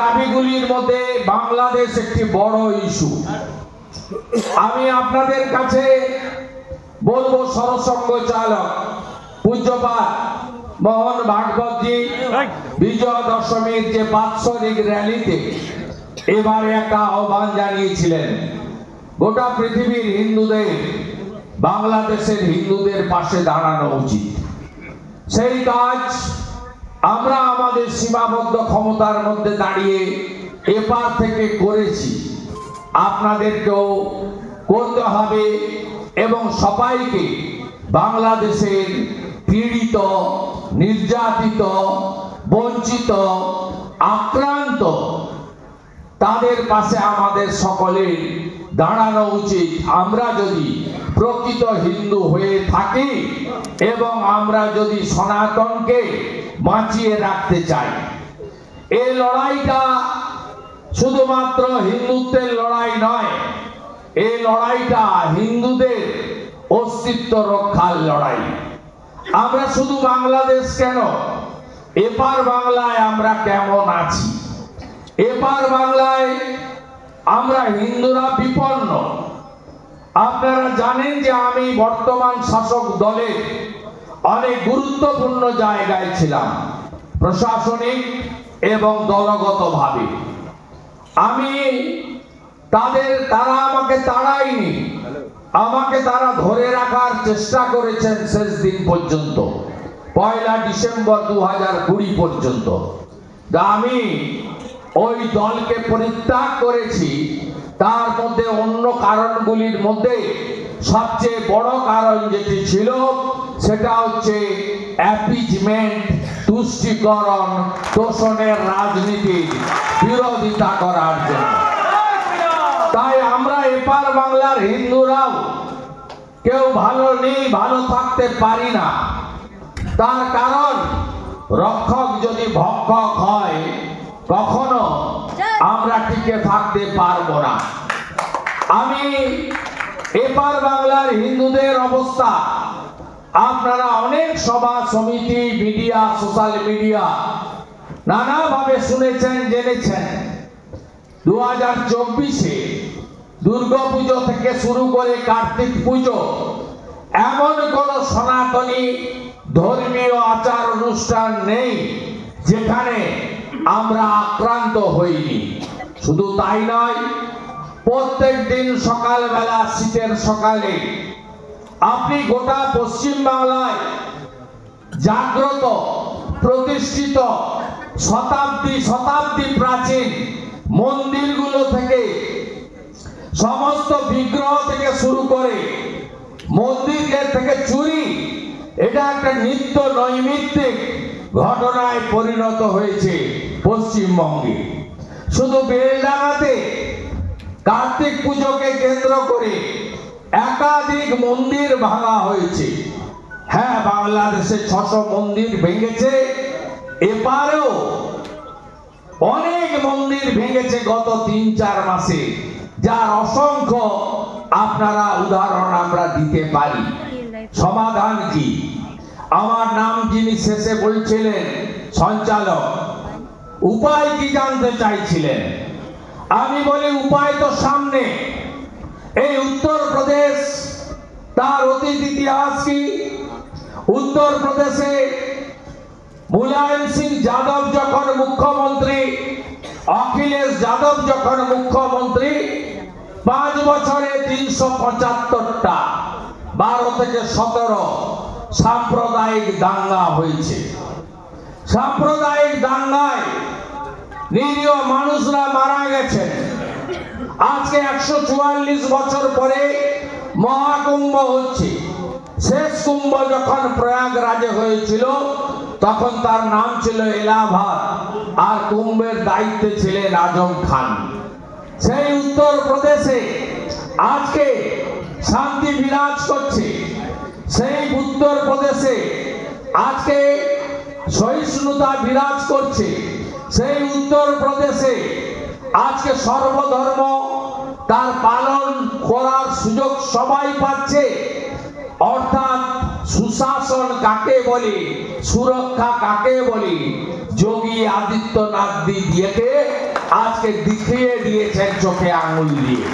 দাবিগুলির মধ্যে বাংলাদেশ একটি বড় ইস্যু। আমি আপনাদের কাছে বলব সরসঙ্গ চালক পূজ্যপাত মোহন ভাগবতজি বিজয় দশমীর যে বাৎসরিক র্যালিতে এবারে একটা আহ্বান জানিয়েছিলেন। গোটা পৃথিবীর হিন্দুদের বাংলাদেশের হিন্দুদের পাশে দাঁড়ানো উচিত। সেই কাজ আমরা আমাদের সীমাবদ্ধ ক্ষমতার মধ্যে দাঁড়িয়ে এপার থেকে করেছি। আপনাদেরকেও করতে হবে এবং সবাইকে বাংলাদেশের পীড়িত, নির্যাতিত, বঞ্চিত, আক্রান্ত, তাদের পাশে আমাদের সকলের দাঁড়ানো উচিত। আমরা যদি প্রকৃত হিন্দু হয়ে থাকি এবং আমরা যদি সনাতনকে বাঁচিয়ে রাখতে চাই। এই লড়াইটা শুধুমাত্র হিন্দুত্বের লড়াই নয়, এই লড়াইটা হিন্দুদের অস্তিত্ব রক্ষার লড়াই। আমরা শুধু বাংলাদেশ কেন? এপার বাংলায় আমরা কেমন আছি? এপার বাংলায় আমরা হিন্দুরা বিপন্ন। আপনারা জানেন যে আমি বর্তমান শাসক দলের অনেক গুরুত্বপূর্ণ জায়গায় ছিলাম, প্রশাসনিক এবং দলগতভাবে। আমি তাদের, তারা আমাকে তাড়ায়নি। আমাকে তারা ধরে রাখার চেষ্টা করেছেন শেষ দিন পর্যন্ত, পয়লা ডিসেম্বর দু হাজার কুড়ি পর্যন্ত। আমি ওই দলকে পরিত্যাগ করেছি, তার মধ্যে অন্য কারণগুলির মধ্যে সবচেয়ে বড় কারণ যেটি ছিল সেটা হচ্ছে অ্যাপিজমেন্ট তুষ্টিকরণ, তোষণের রাজনীতির বিরোধিতা করার জন্য। তাই আমরা এপার বাংলার হিন্দুরাও কেউ ভালো নেই, ভালো থাকতে পারি না। তার কারণ, রক্ষক যদি ভক্ষক হয়, কখনো আমরা টিকে থাকতে পারব না। আমি এপার বাংলার হিন্দুদের অবস্থা আপনারা অনেক সভা, সমিতি, মিডিয়া, সোশ্যাল মিডিয়া নানাভাবে শুনেছেন, জেনেছেন। দু হাজার চব্বিশে দুর্গা থেকে শুরু করে কার্তিক পুজো, এমন কোন সনাতনী ধর্মীয় আচার অনুষ্ঠান নেই যেখানে আমরা আক্রান্ত হইনি। শুধু তাই নয় প্রত্যেক দিন সকালবেলা শীতের সকালে আপনি গোটা পশ্চিম বাংলায় জাগ্রত, প্রতিষ্ঠিত, শতাব্দী শতাব্দী প্রাচীন মন্দিরগুলো থেকে, সমস্ত বিগ্রহ থেকে শুরু করে মন্দিরের থেকে চুরি, এটা একটা নিত্য নৈমিত্তিক ঘটনায় পরিণত হয়েছে পশ্চিমবঙ্গে। শুধু বেলডাঙাতে কার্তিক পুজোকে কেন্দ্র করে একাধিক মন্দির ভাঙা হয়েছে। হ্যাঁ বাংলাদেশে ছশো মন্দির ভেঙেছে। এপারেও অনেক মন্দির ভেঙেছে গত তিন চার মাসে, যার অসংখ্য আপনারা উদাহরণ আমরা দিতে পারি। সমাধান কি? আমার নাম যিনি শেষে বলছিলেন, সঞ্চালক, উপায় কি জানতে চাইছিলেন? আমি বলি, উপায় তো সামনে। এই উত্তরপ্রদেশ তার অতীত ইতিহাস কি? উত্তরপ্রদেশে মুলায়ম সিং যাদব যখন মুখ্যমন্ত্রী অখিলেশ যাদব যখন মুখ্যমন্ত্রী, পাঁচ বছরে তিনশো পঁচাত্তরটা, বারো থেকে সতেরো সাম্প্রদায়িক দাঙ্গা হয়েছে। সাম্প্রদায়িক দাঙ্গায় নিরীহ মানুষরা মারা গেছে আজকে একশো চুয়াল্লিশ বছর পরে মহাকুম্ভ হচ্ছে। শেষ কুম্ভ যখন প্রয়াগরাজে হয়েছিল, তখন তার নাম ছিল এলাহাবাদ, আর কুম্ভের দায়িত্বে ছিলেন আজম খান। সেই উত্তর প্রদেশে আজকে শান্তি বিরাজ করছে। সেই উত্তর প্রদেশে আজকে সহিষ্ণুতা বিরাজ করছে। সেই উত্তর প্রদেশে আজকে সর্বধর্ম তার পালন করার সুযোগ সবাই পাচ্ছে। অর্থাৎ সুশাসন কাকে বলি, সুরক্ষা কাকে বলি, যোগী আদিত্যনাথ দিয়েকে আজকে দেখিয়ে দিয়েছেন চোখে আঙুল দিয়ে।